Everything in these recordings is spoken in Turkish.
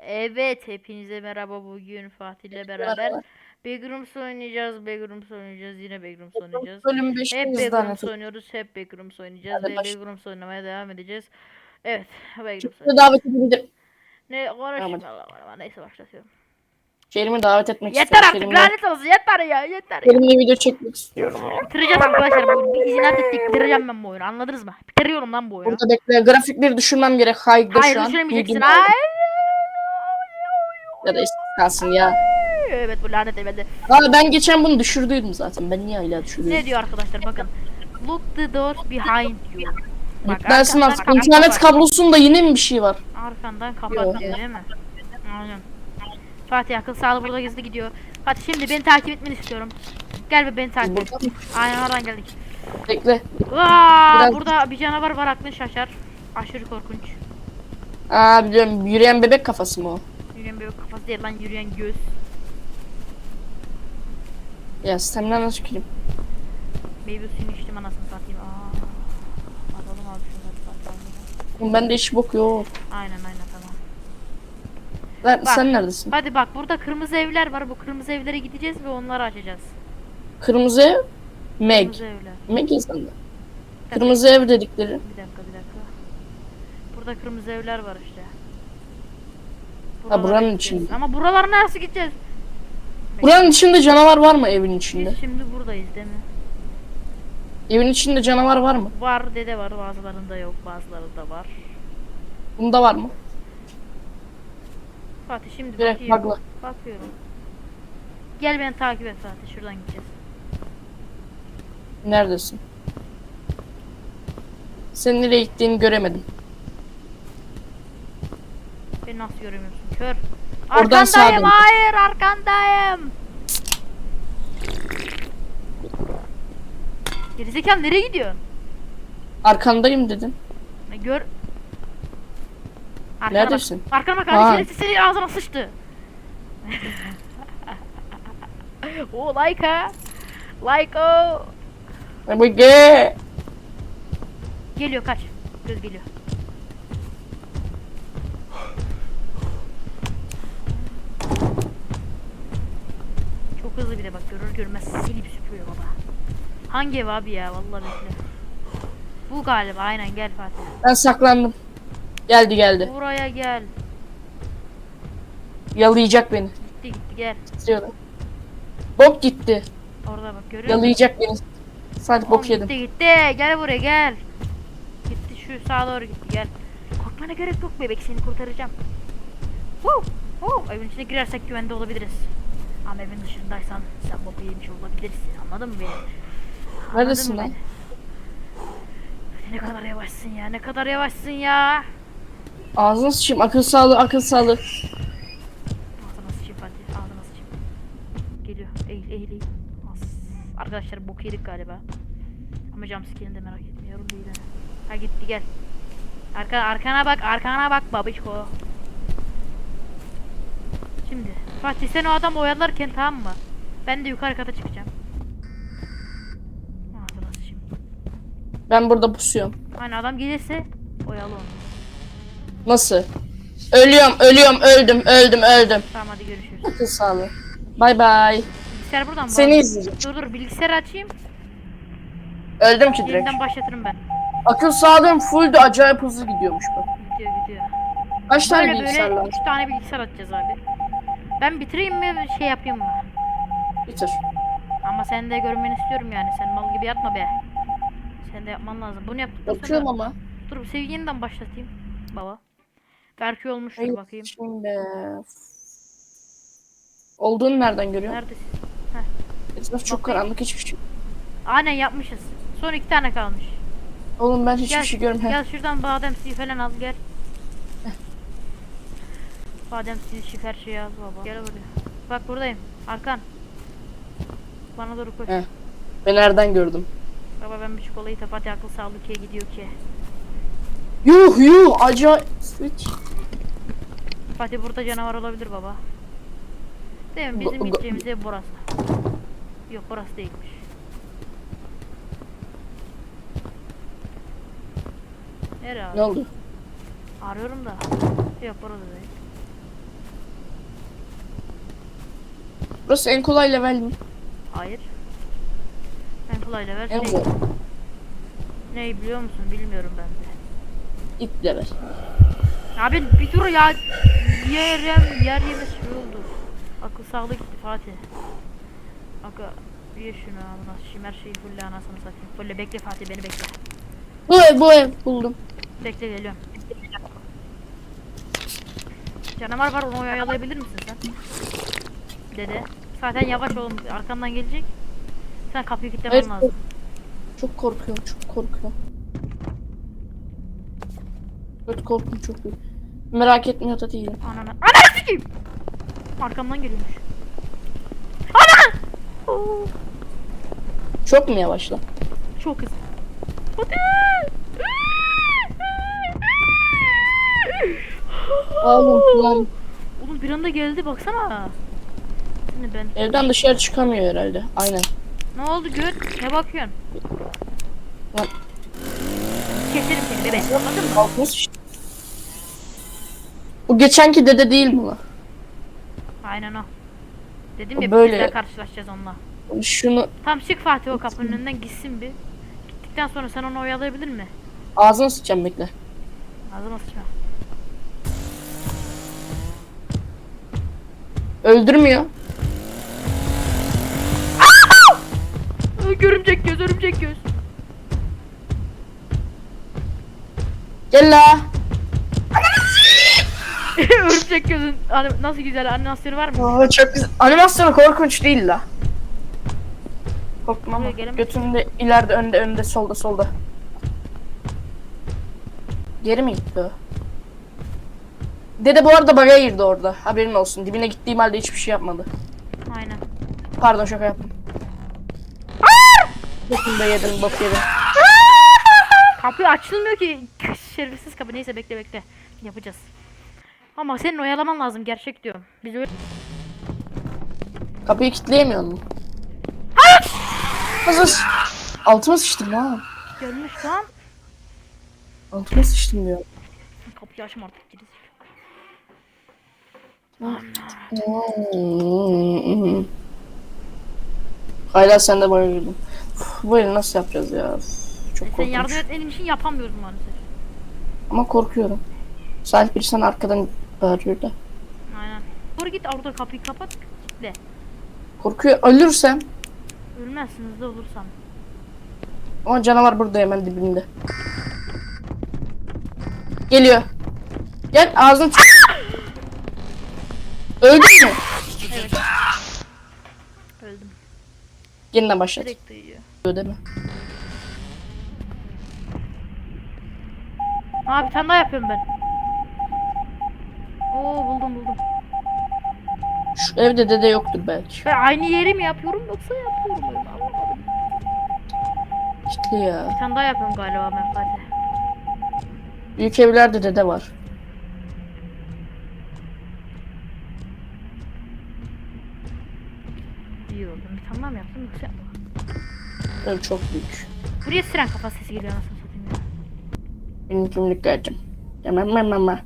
Evet, hepinize merhaba. Bugün Fatih ile beraber. Backrooms oynayacağız. Backrooms oynayacağız. Yine Backrooms oynayacağız. Bölüm Hep 500 tane. Backrooms oynuyoruz. Hep Backrooms oynayacağız Hadi ve başla. Backrooms oynamaya devam edeceğiz. Evet, Backrooms Çıktı oynayacağız. davet edebilirim. Ne konuşayım Tamam. Allah Allah. Neyse başlatıyorum. Kerim'i davet etmek Yeter istiyorum. artık Kerim'le, lanet olsun. Yeter ya. Yeter ya. Video çekmek istiyorum. Bitireceğiz arkadaşlar bu oyunu. Bir izinat ettik. Bitireceğim ben bu oyunu. Anladınız mı? Bitiriyorum lan bu oyunu. Burada bekle. Grafikleri düşürmem gerek. High'da Hayır şu an. düşüremeyeceksin. Hayır. Ya da eski kalsın ya. Evet bu lanet evde. Aa, ben geçen bunu düşürdüydüm zaten. Ben niye hala düşürdüm? Ne diyor arkadaşlar bakın. Look the doors behind you. Bak artık. kapı İnternet kablosunda yine mi bir şey var? Arkandan kapat diyor değil mi? Aynen. Fatih akıl sağlığı burada gizli gidiyor. Fatih şimdi beni takip etmeni istiyorum. Gel be beni takip et. Aynen oradan geldik. Bekle. Aa, Biraz- burada bir canavar var aklın şaşar. Aşırı korkunç. Aa biliyorum. Yürüyen bebek kafası mı o? Yürüyen bir kafası değil lan yürüyen göz. Ya sistemden nasıl çıkayım? Meyve suyunu içtim anasını satayım. Aa. Atalım abi şunları abi. Oğlum Bende iş bok yok. Aynen aynen tamam. Lan, Bak. sen neredesin? Hadi bak burada kırmızı evler var. Bu kırmızı evlere gideceğiz ve onları açacağız. Kırmızı ev. Meg. Kırmızı evler. Meg dakika, Kırmızı ev dedikleri. Bir dakika bir dakika. Burada kırmızı evler var işte. Ha, buranın gideceğiz. içinde. Ama buralar nasıl gideceğiz? Buranın içinde canavar var mı evin içinde? Biz şimdi buradayız değil mi? Evin içinde canavar var mı? Var dede var bazılarında yok bazılarında var. Bunda var mı? Fatih şimdi Direkt bakıyorum. bakla. Bakıyorum. Gel beni takip et Fatih şuradan gideceğiz. Neredesin? Senin nereye gittiğini göremedim. Beni nasıl göremiyorsun kör? Oradan sağa Arkandayım dön. hayır arkandayım. Gerizekalı nereye gidiyor? Arkandayım dedin. Ne gör. Arkana Neredesin? Bak. Arkana bak Ha. kardeşim senin ağzına sıçtı. o like ha. Like o. Bu ge. Geliyor kaç. Göz geliyor. Çok hızlı bir de bak görür görmez silip süpürüyor baba. Hangi ev abi ya vallahi bekle. Bu galiba aynen gel Fatih. Ben saklandım. Geldi geldi. Buraya gel. Yalayacak beni. Gitti gitti gel. Titriyorlar. Bok gitti. Orada bak görüyor musun? Yalayacak beni. Sadece bok yedim. Gitti gitti gel buraya gel. Gitti şu sağa doğru gitti gel. Korkmana gerek yok bebek seni kurtaracağım. Woo, woo. Evin içine girersek güvende olabiliriz. Ama evin dışındaysan sen boku yemiş olabilirsin anladın mı beni? Anladın Neredesin mı lan? beni? Ne kadar yavaşsın ya ne kadar yavaşsın ya. Ağzına sıçayım. Akıl sağlığı akıl sağlığı. Ağzına sıçayım Fatih ağzına sıçayım. Geliyor eğil eğil eğil. As. Arkadaşlar boku yedik galiba. Ama jumpscare'ini de merak etmiyorum değil ha. Ha gitti gel. Arka, arkana bak arkana bak babişko. Şimdi Fatih sen o adam oyalarken tamam mı? Ben de yukarı kata çıkacağım. Ben burada pusuyorum. Hani adam gelirse oyalı onu. Nasıl? Ölüyorum, ölüyorum, öldüm, öldüm, öldüm. Tamam hadi görüşürüz. Akıl sağlığı. Bay bay. Bilgisayar buradan mı? Seni izleyeceğim. Dur dur bilgisayarı açayım. Öldüm ki direkt. Yeniden başlatırım ben. Akıl sağlığım fulldü. Acayip hızlı gidiyormuş bak. Gidiyor gidiyor. Kaç tane Böyle bilgisayar böyle lazım? 3 tane bilgisayar atacağız abi. Ben bitireyim mi şey yapayım mı? Bitir. Ama sen de görmeni istiyorum yani. Sen mal gibi yatma be. Sen de yapman lazım. Bunu yaptıktan Bakıyorum sonra... ama. Dur seviye yeniden başlatayım. Baba. Belki olmuştur Hayır, bakayım. Şimdi. Olduğunu nereden görüyorsun? Neredesin? Etraf çok Bakayım. karanlık hiçbir şey. Aynen yapmışız. Son iki tane kalmış. Oğlum ben hiçbir Gel, şey görmüyorum. gel şuradan badem suyu falan al gel. Badem suyu şeker şey al baba. Gel buraya. Bak buradayım. Arkan. Bana doğru koş. Heh. Ben nereden gördüm? Baba ben bir çikolatayı tapati akıl sağlık kiye gidiyor ki. Yuh yuh acayip. Hiç. Fatih burada canavar olabilir baba. Değil mi? Bizim gideceğimiz ev burası. Yok burası değilmiş. Nereye abi? Ne oldu? Arıyorum da. Yok burada değil. Burası en kolay level mi? Hayır. En kolay level En. Ne biliyor musun? Bilmiyorum ben de. İlk level. Abi bir dur ya. Yerem yer yemez şey oldu. Akıl sağlığı gitti Fatih. Aga ye şunu amına şimdi her şeyi fulle anasını satayım. Fulle bekle Fatih beni bekle. Bu ev bu ev buldum. Bekle geliyorum. Canavar var onu oyalayabilir misin sen? Dede. Zaten yavaş oğlum arkandan gelecek. Sen kapıyı kilitlemen Hayır, lazım. Çok korkuyorum çok korkuyorum. Evet korkum çok büyük. Merak etmiyor da değilim. Ananı. Ananı sikeyim. Arkamdan geliyormuş. Ana! Oo, Çok mu yavaşla? çok hızlı. Hadi. Oğlum Oğlum bir anda geldi baksana. Ben evden dışarı çıkamıyor herhalde. Aynen. ne oldu gör? Ne bakıyorsun? Lan. Keserim seni bebe. Anladın mı? Kalkmış. Bu geçenki dede değil mi lan? Aynen o. Dedim ya böyle- böyle karşılaşacağız onunla. Şunu Tam çık Fatih o kapının önünden gitsin bir. Gittikten sonra sen onu oyalayabilir mi? ağzına sıçacağım bekle. Ağzıma sıçma. Öldürmüyor. Ay, Görümcek göz, örümcek göz. Gel la. örümcek gözün anim- nasıl güzel animasyonu var mı? Aa, çok güzel. Animasyonu korkunç değil la. Korktum ama Buraya gelemez. götümde ileride önde önde solda solda. Geri mi gitti o? Dede bu arada bug'a girdi orada. Haberin olsun. Dibine gittiğim halde hiçbir şey yapmadı. Aynen. Pardon şaka yaptım. Da yedim bok yedim. Kapı açılmıyor ki. Şerefsiz kapı. Neyse bekle bekle. Yapacağız. Ama senin oyalaman lazım gerçek diyorum. Biz öyle... Kapıyı kilitleyemiyor mu? Nasıl? Altıma sıçtım ha. Gelmiş lan. Altıma sıçtım diyor. Kapıyı açma artık gideceğiz. Hala sen de. Uf, Bu eli nasıl yapacağız ya? Çok Sen yardım korkunç. etmediğin için yapamıyoruz maalesef. Ama korkuyorum. Salih bir sen arkadan bağırıyor da. Aynen. Doğru git orada kapıyı kapat. Kitle. Korkuyor. Ölürsem. Ölmezsin hızlı olursan. Ama canavar burada hemen dibinde. Geliyor. Gel ağzını çık. Öldün mü? Evet. Yeniden başlat. Direkt duyuyor. Ödeme. Abi bir tane daha yapıyorum ben. Oo buldum buldum. Şu evde dede yoktur belki. Ben aynı yeri mi yapıyorum yoksa yapıyorum öyle anlamadım. Kitli ya. Bir tane daha yapıyorum galiba ben Fatih. Büyük evlerde dede var. İyi oldu. Bir tane daha mı yaptım yoksa yapmadım. Ev çok büyük. Buraya siren kafa sesi geliyor anasını satayım ya. Benim kimlik geldim. Hemen hemen hemen.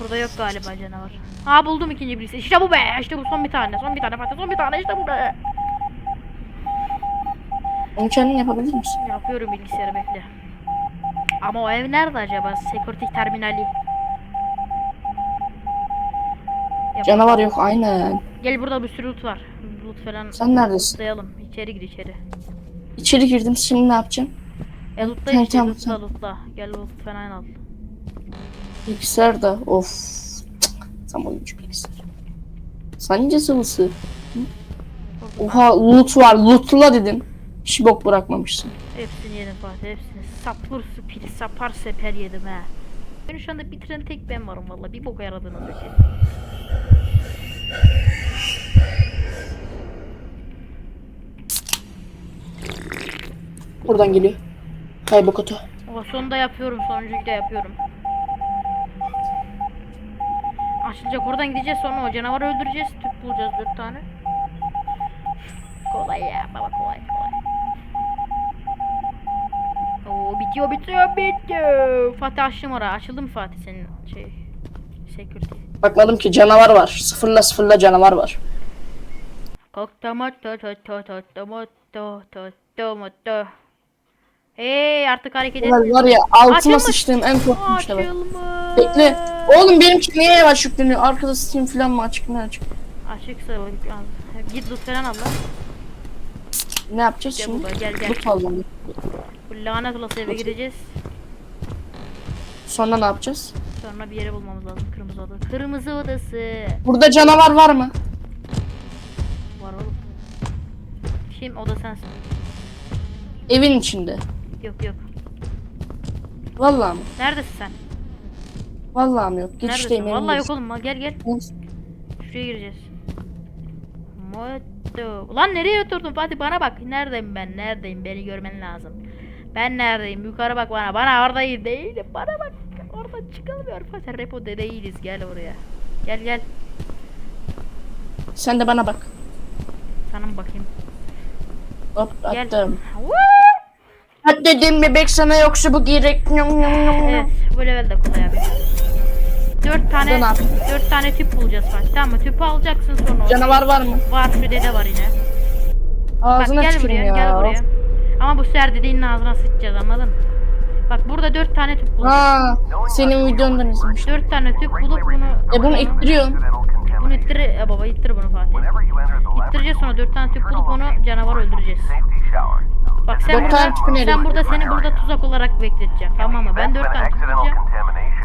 Burada yok galiba canavar. Ha buldum ikinci birisi. İşte bu be. İşte bu son bir tane. Son bir tane Fatih. Son bir tane işte bu be. Onu kendin yapabilir misin? Yapıyorum bilgisayarı bekle. Ama o ev nerede acaba? Security terminali. Yap- Canavar yok aynen. Gel burada bir sürü loot var. Loot falan. Sen neredesin? Lootlayalım. İçeri gir içeri. İçeri girdim şimdi ne yapacağım? E lootla Tamam, işte tamam, lootla tamam. lootla. Gel loot falan al. Bilgisayar da of. Cık, Tam oyuncu bilgisayar. Sence sıvısı? Oha loot var lootla dedim. Hiç bok bırakmamışsın. Hepsini yedim Fatih hepsini. Sapur süpir sapar seper yedim ha. Ben şu anda bitiren tek ben varım valla. Bir boka yaradığınız yok. Buradan geliyor. Kaybok oto. O sonunda yapıyorum. Sonuncuyu da yapıyorum. Açılacak oradan gideceğiz sonra o canavarı öldüreceğiz. Tüp bulacağız dört tane. Kolay ya baba kolay kolay. Oo bitiyor bitiyor bitiyor. Fatih açtım oraya. Açıldı mı Fatih senin şey? Security. Bakmadım ki canavar var. Sıfırla sıfırla canavar var. Koktomoto to to to tomoto to tomoto. Hey artık hareket etmiyor. var ya altıma Açılmış. sıçtığım en korkunç şey var. Bekle. Oğlum benimki niye yavaş yükleniyor? Arkada Steam falan mı açık ne açık? Açık sarılı Git loot falan al lan. Ne yapacağız Gel şimdi? baba, gel, gel. Bu kalmadı. Bu lanet olası eve gideceğiz. Sonra ne yapacağız? Sonra bir yere bulmamız lazım. Kırmızı oda. Kırmızı odası. Burada canavar var mı? Var oğlum. Kim oda sensin. Evin içinde. Yok yok. Vallahi mı? Neredesin sen? Vallahi mi yok? Neredesin? Evin Vallahi yok oğlum. Gel gel. Şuraya gireceğiz. Motto. Ulan nereye oturdun Fatih bana bak. Neredeyim ben? Neredeyim? Beni görmen lazım. Ben neredeyim? Yukarı bak bana. Bana orada değilim. Bana bak. Oradan çıkılmıyor. Fatih repo de değiliz. Gel oraya. Gel gel. Sen de bana bak. Sana mı bakayım? Hop Gel. attım. Woo! Hadi dedim bebek sana yoksa bu gerek. Evet. Bu level de kolay abi. Dört tane, abi. dört tane tüp bulacağız Fatih. Tamam mı? Tüpü alacaksın sonra. Canavar var mı? Var şu dede var yine. Bak Ağzına gel tüküreyim buraya, ya. gel buraya. Ama bu sefer dediğinin ağzına sıçacağız anladın mı? Bak burada dört tane tüp bulacağız. Ha, senin videondan izlemiştim. Dört tane tüp bulup bunu... E bunu ittiriyorsun. Bunu ittir... E baba ittir bunu Fatih. İttireceğiz sonra dört tane tüp bulup onu canavar öldüreceğiz. Bak sen Dört burada, tane nereye? sen burada seni burada tuzak olarak bekleteceğim. Tamam mı? Ben dört tane tüp bulacağım.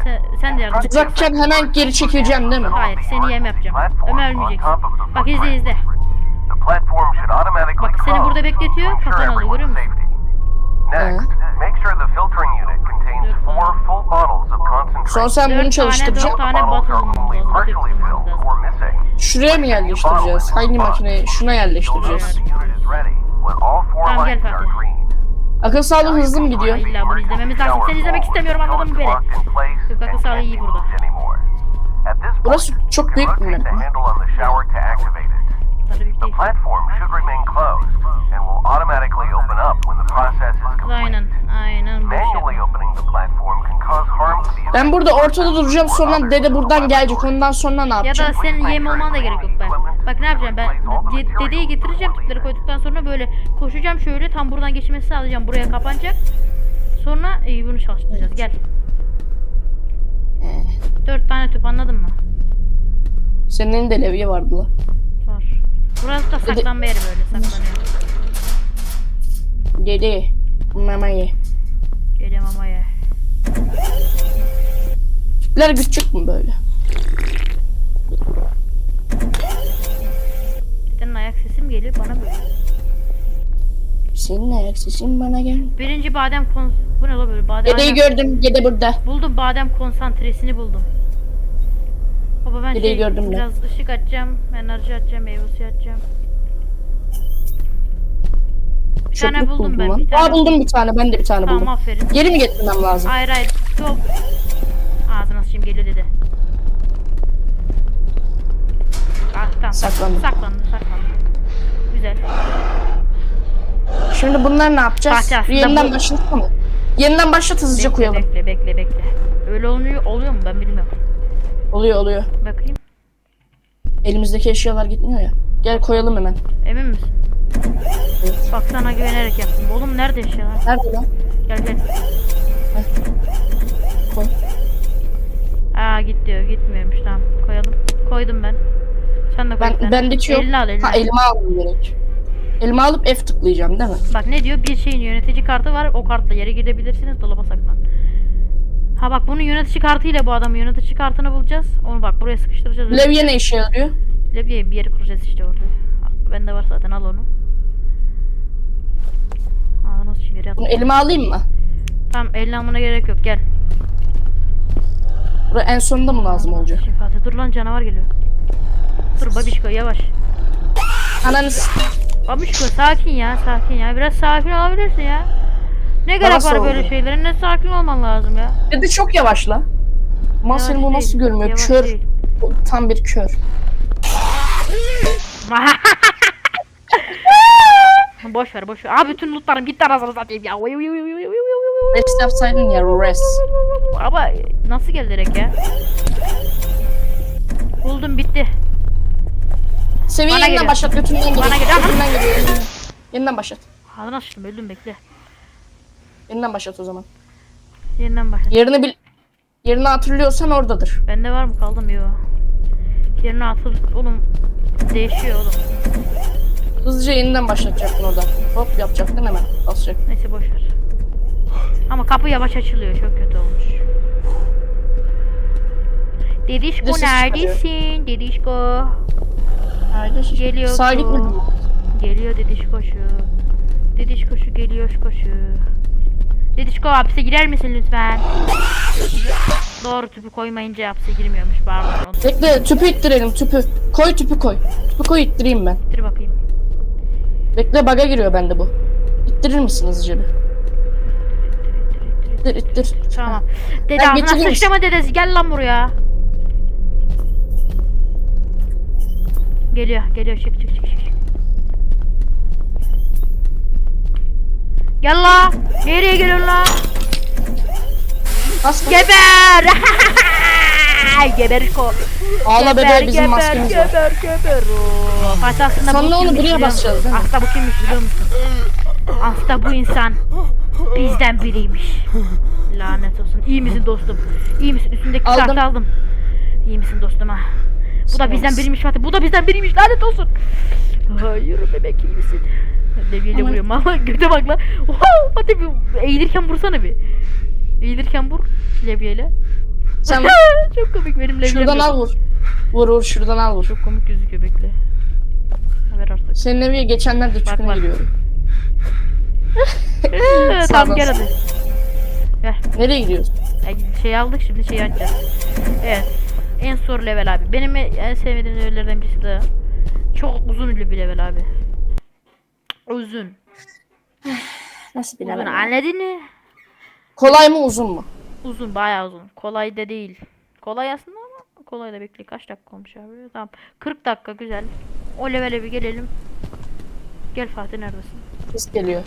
Sen, sen de yardım et. Tuzakken hemen geri çekileceğim değil mi? Hayır seni yem yapacağım. Ömer ölmeyeceksin. Bak izle izle. Bak seni burada bekletiyor, kafan alıyor, görüyor musun? Next, make sure the filtering unit contains Dört four tane. full bottles of concentrate. Sonra sen bunu çalıştıracaksın. dört tane lazım. partially filled or missing. Şuraya mı yerleştireceğiz? Hangi makineye? Şuna You'll yerleştireceğiz. the unit is ready when all four Tamam, gel Fatih. green. Akıl sağlığı hızlı mı gidiyor? İlla bunu izlememiz lazım. Seni izlemek istemiyorum anladın mı beni? Yok, akıl sağlığı iyi burada. Burası çok büyük bir The platform should remain closed and will automatically open up when the process is complete. Aynen. Aynen boş Manually yapma. opening the platform can cause harm to the Ben burada ortada duracağım sonra dede buradan gelecek. Ondan sonra ne Ya yapacağım? da senin yem olman da gerek yok ben. Bak ne yapacağım ben de- dedeyi getireceğim tüpleri koyduktan sonra böyle koşacağım şöyle tam buradan geçmesi sağlayacağım buraya kapanacak. Sonra iyi bunu çalıştıracağız gel. Dört tane tüp anladın mı? Senin de levye vardı la. Var. Burası da saklanma yeri böyle saklanıyor. Dede. Mama ye. Geliyorum ama ya. Tipler küçük mü böyle? Dedenin ayak sesi mi geliyor bana böyle. Senin ayak sesin bana gel. Birinci badem kon... Bu ne la böyle badem? Dedeyi gördüm. Dede burada. Buldum badem konsantresini buldum. Baba ben şey, gördüm ben. biraz ışık açacağım, enerji açacağım, meyve suyu açacağım. Bir tane Çöplük buldum ben. Bir tane Aa buldum bir tane. Ben de bir tane Tamam buldum. aferin. Geri mi getirmem lazım? Hayır hayır. Stop. Ağzına sıçayım geliyor dedi. Ah tamam. Saklandı. Saklandı saklandı. Güzel. Şimdi bunlar ne yapacağız? Aslında Yeniden bu- başlat mı? Yeniden başlat hızlıca Bekle, koyalım. Bekle bekle bekle. Öyle oluyor, oluyor mu ben bilmiyorum. Oluyor oluyor. Bakayım. Elimizdeki eşyalar gitmiyor ya. Gel koyalım hemen. Emin misin? Bak sana güvenerek yaptım. Oğlum nerede eşyalar? Nerede lan? Gel gel. Koy. Aa git diyor. Gitmiyormuş tamam. Koyalım. Koydum ben. Sen de koy. Ben bendeki yok. Elini al elini. Ha al. elma almam gerek. Elma alıp F tıklayacağım değil mi? Bak ne diyor? Bir şeyin yönetici kartı var. O kartla yere gidebilirsiniz. Dolaba saklan. Ha bak bunun yönetici kartıyla bu adamın yönetici kartını bulacağız. Onu bak buraya sıkıştıracağız. Levye ne işe yarıyor? Leblebi bir yere kuracağız işte orada. Bende var zaten al onu. Aa nasıl şimdi yere. Bunu elime alayım mı? Tamam elini almana gerek yok gel. Buraya en sonunda mı lazım olacak? Şimdi Fatih dur lan canavar geliyor. Dur babişko yavaş. Ananı s- Babişko sakin ya sakin ya. Biraz sakin olabilirsin ya. Ne gerek var böyle oldu? şeylere? Ne sakin olman lazım ya. Bir de çok yavaş lan. Ama seni bu nasıl görmüyor? kör. değil. Tam bir kör. boş ver boş ver. Abi bütün lootlarım gitti anasını satayım ya. Oy, oy, oy. Rest yapsaydın ya rest. Ama nasıl geldi direkt ya? Buldum bitti. Seviye Bana yeniden geliyor. başlat götünden geliyor. Bana geliyor. Yeniden başlat. Hadi nasıl öldüm bekle. Yeniden başlat o zaman. Yeniden başla. Yerini bil Yerini hatırlıyorsan oradadır. Bende var mı kaldım yo. Yerine atıl oğlum değişiyor oğlum. Hızlıca yeniden başlatacaktın orada. Hop yapacaktın hemen. Basacak. Neyse boş ver. Ama kapı yavaş açılıyor çok kötü olmuş. Dedişko neredesin? Dedişko. Nerede? Geliyor Sağa şu. gitmedin mi? Geliyor Dedişko şu. Dedişko şu geliyor şu koşu. Dedişko hapse girer misin lütfen? Doğru tüpü koymayınca hapse girmiyormuş pardon. Bekle tüpü ittirelim tüpü. Koy tüpü koy. Tüpü koy ittireyim ben. ittir bakayım. Bekle baga giriyor bende bu. İttirir misin hızlıca bir? İttir ittir. Tamam. Dede Ben ağzına getireyim. sıçrama dedesi gel lan buraya. Geliyor geliyor çık çık çık çık. Gel la. Nereye geliyorsun la? Bas. Geber. geber ko. Ağla Geber, bebeğe bizim geber, maskemiz var. Geber geber. Oo, Fatih aslında Sonra bu onu buraya basacağız, değil mi? Aslında bu kimmiş biliyor musun? Aslında bu insan bizden biriymiş. Lanet olsun. İyi misin dostum? İyi misin? Üstündeki Aldım. kartı aldım. İyi misin dostum ha? Bu da bizden biriymiş Fatih. Bu da bizden biriymiş. Lanet olsun. Hayır bebek iyi misin? Levyeyle Aman. vuruyorum ama göte bak lan. Oha, Fatih bir eğilirken vursana bir. Eğilirken vur levyeyle. Sen Çok komik benim levyem şuradan al vur. Vur vur şuradan al vur. Çok komik gözüküyor bekle. Haber artık. Senin eviye geçenlerde bak. giriyorum. Tamam gel hadi. Nereye gidiyoruz? Ay, Şey aldık şimdi şey açacağız. Evet. En zor level abi. Benim en sevmediğim levellerden birisi de. Çok uzun bir level abi. Uzun. Nasıl Uzun bilemem. anladın mı? Kolay mı uzun mu? Uzun bayağı uzun. Kolay da değil. Kolay aslında ama kolay da bekle. Kaç dakika olmuş abi? Tamam. 40 dakika güzel. O levele bir gelelim. Gel Fatih neredesin? Ses geliyor.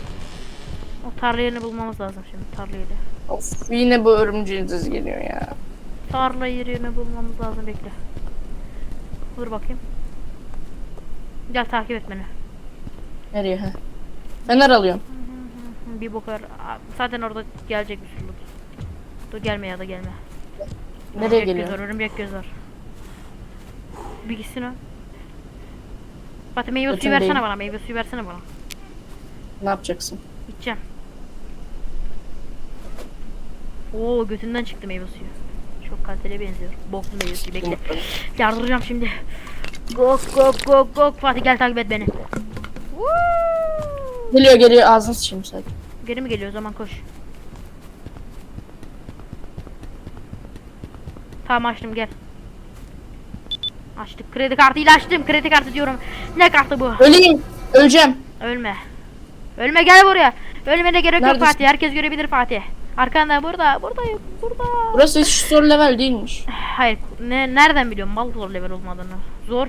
O tarla yerini bulmamız lazım şimdi tarla yeri. Of yine bu örümceğin sesi geliyor ya. Tarla yerini bulmamız lazım bekle. Dur bakayım. Gel takip et beni. Nereye he? Fener alıyorum. Bir bakar. Aa, Zaten orada gelecek bir sürü loot. Dur gelme ya da gelme. Nereye geliyor? Göz var, örümcek göz var. Bir gitsin o. Fatih meyve suyu Götüm versene değil. bana. Meyve suyu versene bana. Ne yapacaksın? Gideceğim. Oo götünden çıktı meyve suyu. Çok kaliteli benziyor. Boklu meyve suyu bekle. Yardıracağım şimdi. Gok gok gok gok. Fatih gel takip et beni. Geliyor geliyor ağzını sıçayım sen. Geri mi geliyor o zaman koş. Tamam açtım gel. Açtık. Kredi kartıyla açtım. Kredi kartı diyorum. Ne kartı bu? Öleyim. Öleceğim. Ölme. Ölme gel buraya. Ölmene gerek yok Neredesin? Fatih. Herkes görebilir Fatih. Arkanda burada. Buradayım. Burada. Burası hiç zor level değilmiş. Hayır. Ne, nereden biliyorum mal zor level olmadığını? Zor.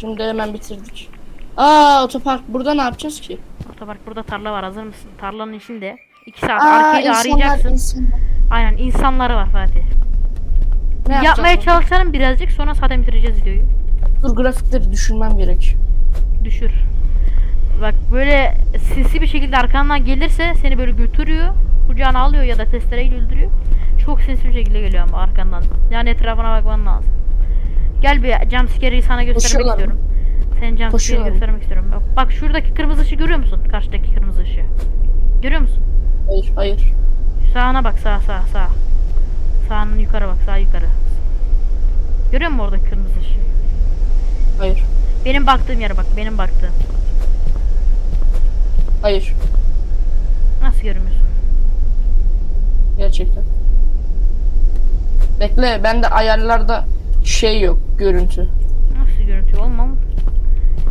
Şimdi hemen bitirdik. Aa otopark. Burada ne yapacağız ki? Otopark burada tarla var. Hazır mısın? Tarlanın içinde. 2 saat Aa arkayı da insanlar arayacaksın. insanlar. Aynen insanları var Fatih. Ne Yapmaya yapacağız? çalışalım birazcık sonra zaten bitireceğiz videoyu. Dur grafikleri düşünmem gerek. Düşür. Bak böyle sinsi bir şekilde arkandan gelirse seni böyle götürüyor. Kucağına alıyor ya da testereyle öldürüyor. Çok sinsi bir şekilde geliyor ama arkandan. Yani etrafına bakman lazım. Gel bir jumpscare'i sana göstermek Koşuyorlar mı? istiyorum. Sen jumpscare'i Koşuyorlar mı? göstermek istiyorum. Bak, bak şuradaki kırmızı ışığı görüyor musun? Karşıdaki kırmızı ışığı. Görüyor musun? Hayır hayır. Sağına bak sağ sağ sağ. Sağının yukarı bak sağ yukarı. Görüyor musun oradaki kırmızı ışığı? Hayır. Benim baktığım yere bak benim baktığım. Hayır. Nasıl görmüyorsun? Gerçekten. Bekle bende ayarlarda şey yok görüntü. Nasıl görüntü olmam?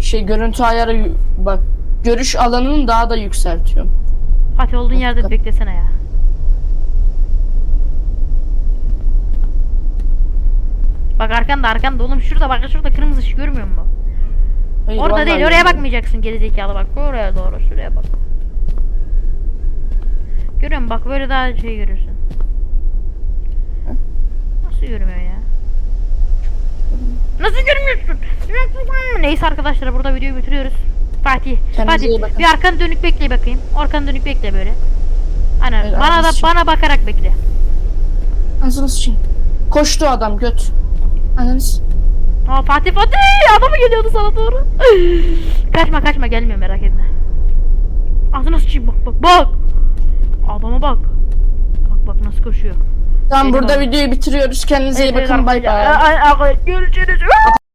Şey görüntü ayarı bak görüş alanını daha da yükseltiyorum. Fatih olduğun yerde bir beklesene ya. Bak arkanda arkanda oğlum şurada bak şurada kırmızı ışık görmüyor musun? Hayır, Orada değil oraya bakmayacaksın gerizekalı bak oraya doğru şuraya bak. Görüyor musun bak böyle daha şey görürsün. Nasıl görmüyor ya? Nasıl görmüyorsun? Neyse arkadaşlar burada videoyu bitiriyoruz. Fatih, Kendinize Fatih bir arkanı dönük bekle bakayım. Arkanı dönük bekle böyle. Aynen. Öyle, bana da bana bakarak bekle. Anasını sıçayım. Koştu adam göt. Ananız. Aa Fatih Fatih adamı geliyordu sana doğru. kaçma kaçma gelmiyor merak etme. Ağzına sıçayım bak bak bak. Adama bak. Bak bak nasıl koşuyor. Tamam burada videoyu bitiriyoruz. Kendinize iyi bakın. Bay bay. Ay, ay, ay, Görüşürüz.